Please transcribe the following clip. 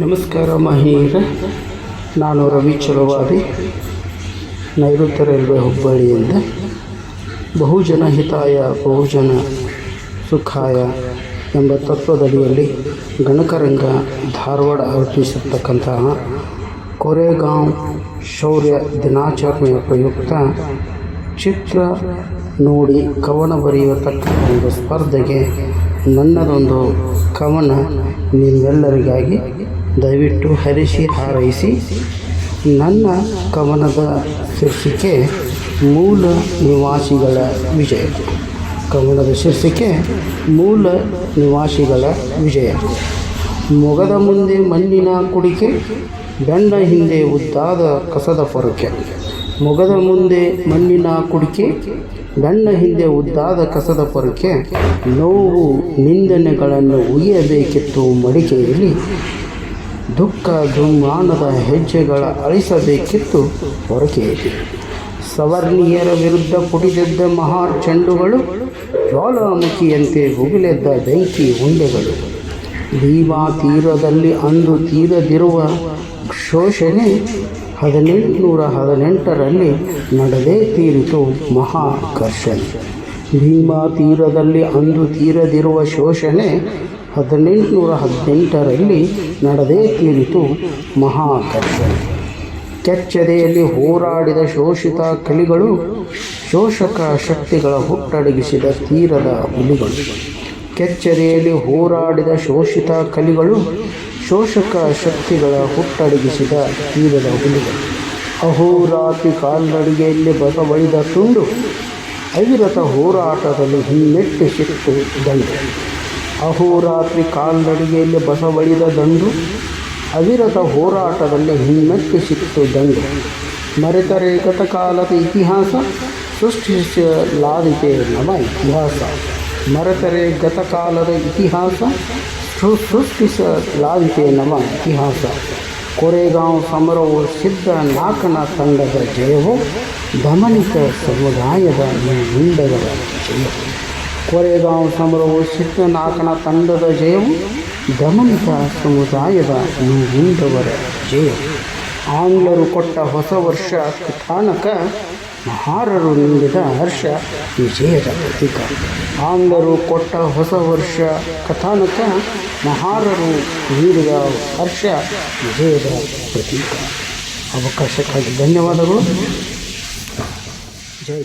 ನಮಸ್ಕಾರ ಮಹೀರ ನಾನು ರವಿ ಚಲವಾದಿ ನೈಋತ್ಯ ರೈಲ್ವೆ ಹುಬ್ಬಳ್ಳಿಯಿಂದ. ಬಹುಜನ ಹಿತಾಯ, ಬಹುಜನ ಸುಖಾಯ ಎಂಬ ತತ್ವದಡಿಯಲ್ಲಿ ಗಣಕರಂಗ ಧಾರವಾಡ ಅರ್ಪಿಸಿರ್ತಕ್ಕಂತಹ ಕೊರೆಗಾಂವ್ ಶೌರ್ಯ ದಿನಾಚರಣೆಯ ಪ್ರಯುಕ್ತ ಚಿತ್ರ ನೋಡಿ ಕವನ ಬರೆಯತಕ್ಕಂಥ ಒಂದು ಸ್ಪರ್ಧೆಗೆ ನನ್ನದೊಂದು ಕವನ ನಿಮ್ಮೆಲ್ಲರಿಗಾಗಿ ದಯವಿಟ್ಟು ಹರಿಸಿ, ಹಾರೈಸಿ. ನನ್ನ ಕವನದ ಶೀರ್ಷಿಕೆ ಮೂಲ ನಿವಾಸಿಗಳ ವಿಜಯ. ಕವನದ ಶೀರ್ಷಿಕೆ ಮೂಲ ನಿವಾಸಿಗಳ ವಿಜಯ. ಮೊಗದ ಮುಂದೆ ಮಣ್ಣಿನ ಕುಡಿಕೆ, ಬೆಂಡ ಹಿಂದೆ ಉದ್ದಾದ ಕಸದ ಪೊರಕೆ. ಮೊಗದ ಮುಂದೆ ಮಣ್ಣಿನ ಕುಡಿಕೆ ಬೆನ್ನ ಹಿಂದೆ ಉದ್ದಾದ ಕಸದ ಪೊರಕೆ. ನೋವು ನಿಂದನೆಗಳನ್ನು ಉಯ್ಯಬೇಕಿತ್ತು ಮಡಿಕೆಯಲ್ಲಿ ದುಃಖ ದುಮ್ಮಾನದ ಹೆಜ್ಜೆಗಳ ಅಳಿಸಬೇಕಿತ್ತು ಹೊರಗೆ ಸವರ್ಣೀಯರ ವಿರುದ್ಧ ಪುಟಿದೆದ್ದ ಮಹಾ ಚೆಂಡುಗಳು, ಜ್ವಾಲಾಮುಖಿಯಂತೆ ಉಗಿಲೆದ್ದ ಬೆಂಕಿ ಉಂಡೆಗಳು. ಭೀಮಾ ತೀರದಲ್ಲಿ ಅಂದು ತೀರದಿರುವ ಶೋಷಣೆ ಹದಿನೆಂಟುನೂರ ಹದಿನೆಂಟರಲ್ಲಿ ನಡೆದೇ ತೀರಿತು ಮಹಾಕರ್ಷಣೆ ಭೀಮಾ ತೀರದಲ್ಲಿ ಅಂದು ತೀರದಿರುವ ಶೋಷಣೆ ಹದಿನೆಂಟುನೂರ ಹದಿನೆಂಟರಲ್ಲಿ ನಡೆದೇ ತೀರಿತು ಮಹಾಕರ್ಷಣೆ. ಕೆಚ್ಚದೆಯಲ್ಲಿ ಹೋರಾಡಿದ ಶೋಷಿತ ಕಲಿಗಳು ಶೋಷಕ ಶಕ್ತಿಗಳ ಹುಟ್ಟಡಗಿಸಿದ ತೀರದ ಹುಲಿಗಳು. ಕೆಚ್ಚದೆಯಲ್ಲಿ ಹೋರಾಡಿದ ಶೋಷಿತ ಕಲಿಗಳು ಶೋಷಕ ಶಕ್ತಿಗಳ ಹುಟ್ಟಡಗಿಸಿದ ತೀರದ ಹುಲಿಗಳು. ಅಹೋರಾತ್ರಿ ಕಾಲ್ನಡಿಗೆಯಲ್ಲಿ ಬಸವಳಿದ ತುಂಡು ಅವಿರತ ಹೋರಾಟದಲ್ಲಿ ಹಿಮ್ಮೆಟ್ಟಿಸಿತ್ತು ದಂಡು. ಅಹೋರಾತ್ರಿ ಕಾಲ್ನಡಿಗೆಯಲ್ಲಿ ಬಸವಳಿದ ದಂಡು, ಅವಿರತ ಹೋರಾಟದಲ್ಲಿ ಹಿಮ್ಮೆಟ್ಟು ಸಿಕ್ತು ದಂಡು. ಮರೆತರೆ ಗತಕಾಲದ ಇತಿಹಾಸ, ಸೃಷ್ಟಿಸಲಾದಿತೆ ನವ ಇತಿಹಾಸ. ಮರೆತರೆ ಗತಕಾಲದ ಇತಿಹಾಸ, ಸೃ- ಸೃಷ್ಟಿಸಲಾದಿತೆ ನವ ಇತಿಹಾಸ. ಕೊರೆಗಾಂವ್ ಸಮರವು ಸಿದ್ಧ ನಾಕನ ತಂಡದ ಜಯವು, ದಮನಿತ ಸಮುದಾಯದ ಮುಂಡಗಳ ಜಯ ಕೊರೆಗಾಂವ್ ಸಮರವು ಸಿದ್ಧನಾಕನ ತಂಡದ ಜಯವು ದಮನಿತ ಸಮುದಾಯದ ಮುಂದವರ ಜಯ ಆಂಗ್ಲರು ಕೊಟ್ಟ ಹೊಸ ವರ್ಷ ಕಥಾನಕ ಮಹಾರರು ನೀಡಿದ ಹರ್ಷ ವಿಜಯದ ಪ್ರತೀಕ. ಆಂಗ್ಲರು ಕೊಟ್ಟ ಹೊಸ ವರ್ಷ ಕಥಾನಕ ಮಹಾರರು ನೀಡಿದ ಹರ್ಷ ವಿಜಯದ ಪ್ರತೀಕ. ಅವಕಾಶಕ್ಕಾಗಿ ಧನ್ಯವಾದಗಳು. ಜೈ.